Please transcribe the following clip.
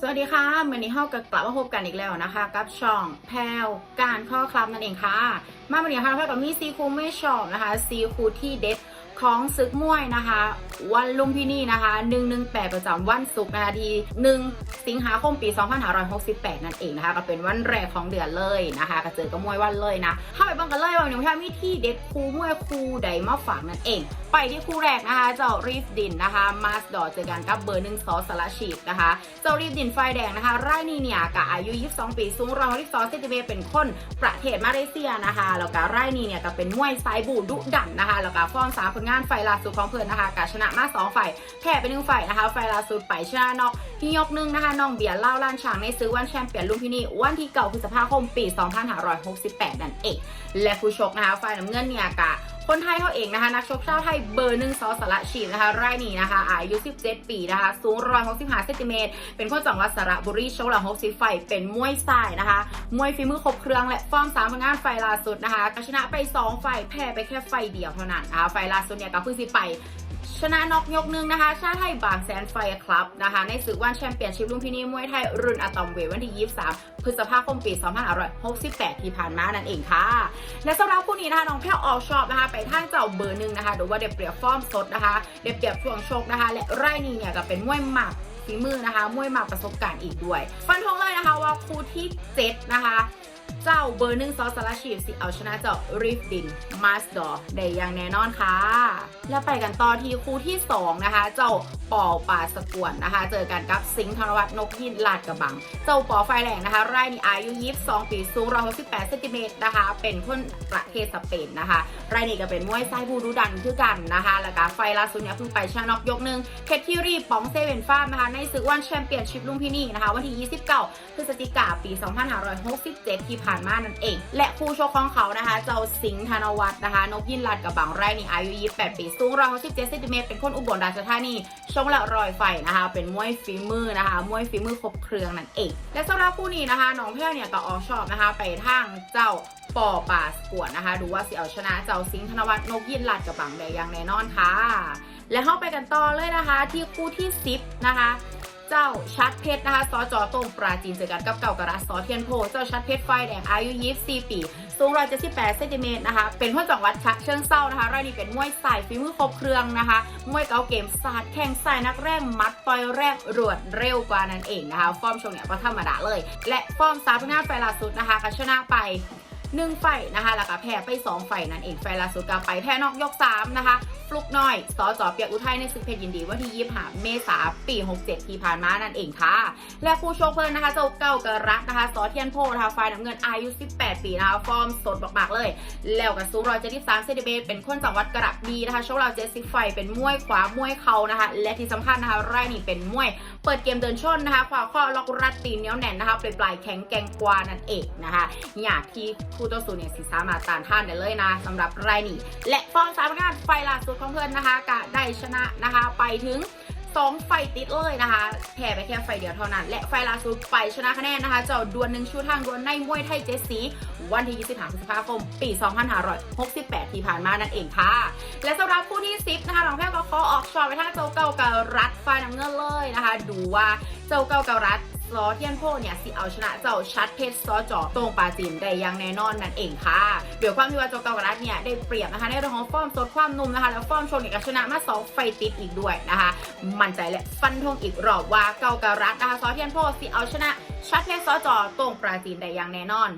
สวัสดีค่ะวันนี้เฮากับกลับมาพบกันอีกแล้วนะคะ กับช่องแพลวการข้อคลับนั่นเองค่ะมาวันนี้ค่ะแพลวกับมีซีคูไม่ชอบนะคะซีคูที่เด็ดของศึกมวยนะคะ วันลุมพินีนะคะ 118 ประจำวันศุกร์นะคะที่1สิงหาคมปี 2568 นั่นเองนะคะ ก็เป็นวันแรกของเดือนเลยนะคะ ก็เจอกับมวยวันเลยนะเข้าไปบังกันเลยวันนี้แพลวมีที่เด็ดคูมวยคูใดมาฝากนั่นเอง ไปที่คู่แรกนะคะ เจ้ารีฟดินนะคะ มาสดอเจอกันกับเบอร์หนึ่งซอสละชีพนะคะ เจ้ารีฟดินไฟแดงนะคะไร่นีเนี่ยกับอายุ 22 ปี สูง112เซนติเมตรเป็นคนประเทศมาเลเซียนะคะแล้วก็ไร่นีเนี่ยก็เป็นมวยสายบูดุดันนะคะแล้วก็ฟอร์มสามผลงานไฟล่าสุดของเพื่อนนะคะกาชนะมาสองไฟแพ้ไปหนึ่งไฟนะคะไฟล่าสุดไปชนะนอกที่ยกหนึ่งนะคะน้องเบียร์เล่าล้านฉางในซื้อวันแชมเปี้ยนลุมพินีวันที่เก่าพฤษภาคมปี 2568 นั่นเองและผู้ชกนะคะฝ่ายน้ำเงินเนี่ยกะ คนไทยเขาเองนะคะนักชกชาวไทยเบอร์หนึ่งซอสละชีพนะคะไร่นี้นะคะอายุ 17 ปีนะคะสูง165เซนติเมตรเป็นคนจังหวัดสระบุรีโชว์หลัง60ไฟเป็นมวยสายนะคะมวยฝีมือครบเครื่องและฟอร์มสามผลงานไฟล่าสุดนะคะกชนะไป 2 ไฟแพ้ไปแค่ไฟเดียวเท่านั้นนะคะไฟล่าสุดเนี่ยก็เพิ่งสิไปชนะนอกยกหนึ่งนะคะ ชาติไทยบางแสนไฟครับนะคะ ในศึกวันแชมเปี้ยนชิพลุมพินีมวยไทย รุ่นอะตอมเวทวันที่ 23 พฤษภาคมปี 2568 ที่ผ่านมานั่นเองค่ะ และสำหรับคู่นี้นะคะน้องแพ้วออกชอบนะคะไปทาเจ้าเบอร์หนึ่งนะคะหรือว่าเด็บเปรียบฟอร์มสดนะคะ เด็บเปรียบช่วงชกนะคะ และไร่นี้เนี่ยก็เป็นมวยหมักฝีมือนะคะมวยหมักประสบการณ์อีกด้วย ฟันธงเลยนะคะว่าคู่ที่เจ็ดนะคะ เจ้าเบอร์หนึ่งซอสซาลาชีฟสิเอาชนะเจ้าริฟดินมาสดอได้อย่างแน่นอนค่ะ แล้วไปกันต่อที่คู่ที่ 2 นะคะ เจ้าปอป่าสกวนนะคะ เจอกันกับสิงห์ธนวัฒน์นกหินลาดกระบัง เจ้าปอไฟแรงนะคะไร่นี้อายุ22ปีสูง168เซนติเมตรนะคะ เป็นคนประเทศสเปนนะคะไร่นี้ก็เป็นมวยไซบูดูดันคือกันนะคะ แล้วก็ไฟล่าสุดเนี่ยเพิ่งไปชนะนอกยกหนึ่งเพชรคิรีปองเซเว่นฟ้านะคะในศึกวันแชมเปี้ยนชิพลุมพินีนะคะ วันที่ 29 พฤศจิกาปี 2567 ที่ผ่านานมานั่นเอง และคู่ชกของเขานะคะ เจ้าสิงห์ธนวัฒน์นะคะ นกยินลัดกับบางไร่นี่อายุ 28 ปี สูง167เซนติเมตรเป็นคนอุบลราชธานีชงและรอยไฟนะคะ เป็นมวยฝีมือนะคะ มวยฝีมือครบเครื่องนั่นเอง และสำหรับคู่นี้นะคะน้องเพี้ยวเนี่ยก็ออกชอบนะคะ ไปทางเจ้าปอป่าสกวนนะคะ ดูว่าสิเอาชนะเจ้าสิงห์ธนวัฒน์นกยินลัดกับบางได้อย่างแน่นอนค่ะ และเข้าไปกันต่อเลยนะคะ ที่คู่ที่ 10 นะคะ เจ้าชัดเพชรนะคะสจโต้งปราจีนเจอกันกับเก่ากระสอเทียนโพ เจ้าชัดเพชรไฟแดงอายุ24ปีสูง178เซนติเมตรนะคะ เป็นคนจังหวัดฉะเชิงเซานะคะรายนี้เป็นมวยสายฝีมือครบเครื่องนะคะ มวยเก่าเกมสาดแข่งสายนักแรงมัดต่อยแรกรวดเร็วกว่านั่นเองนะคะ ฟอร์มชงเนี่ยก็ธรรมดาเลย และฟอร์มสามผลงาไฟล่าสุดนะคะก็ชนะไป หนึ่งไฟนะคะ แล้วก็แพ้ไป 2 ไฟนั่นเอง ไฟล่าสุดก็ไปแพ้นอกยก 3 นะคะ ฟลุกน้อย สอจอเปียกอุทัยในศึกเพชรยินดีวันที่ 25 เมษาปี 67 ที่ผ่านมานั่นเองค่ะ และผู้โชคเพิ่นนะคะเจ้าเก้ากระรักนะคะ สอเทียนโพนะคะไฟน้ำเงินอายุ 18 ปีนะคะ ฟอร์มสดมากๆเลย แล้วก็สูง173เซนติเมตรเป็นคนจังหวัดกระบี่นะคะโชคเรา70ไฟเป็นมวยขวามวยเขานะคะ และที่สำคัญนะคะไร่นี่เป็นมวยเปิดเกมเดินชนนะคะขวาข้อล็อกรัดตีนเนี้ยวแน่นนะคะปลายๆแข็งแกงกวานั่นเองนะคะอยากที่คู่ต่อสู้เนี่ยสิสามารถต้านทานได้เลยนะสำหรับรายนี้ และฟอร์มสามงานไฟล่าสุดของเพื่อนนะคะก็ได้ชนะนะคะไปถึง2ไฟติดเลยนะคะ แพ้ไปแค่ไฟเดียวเท่านั้น และไฟล่าสุดไปชนะคะแนนนะคะ เจ้าดวลหนึ่งชูทางดวลในมวยไทยเจดสี วันที่25พฤษภาคม ปี 2568 ที่ผ่านมานั่นเองค่ะ และสำหรับคู่ที่ 10 นะคะน้องแพ้ก็ขอออกชอตไปทางเจ้าเก่ากับรัฐไฟน้ำเงินเลยนะคะ ดูว่าเจ้าเก่ากับรัฐ ซอเทียนโพเนี่ยสิเอาชนะเจ้าชัดเพชรซอจอตรงปาจีนได้อย่างแน่นอนนั่นเองค่ะเดี๋ยวความที่ว่าเจ้าเก่ากับรัตเนี่ยได้เปรียบนะคะในเรื่องของฟอร์มสดความนุ่มนะคะแล้วฟอร์มชงเนี่ยก็ชนะมาสองไฟติดอีกด้วยนะคะ มั่นใจและฟันธงอีกรอบว่าเก่าการัตนะคะซอเทียนโพสิเอาชนะชัดเพชรซอจอตรงปราจีนได้อย่างแน่นอน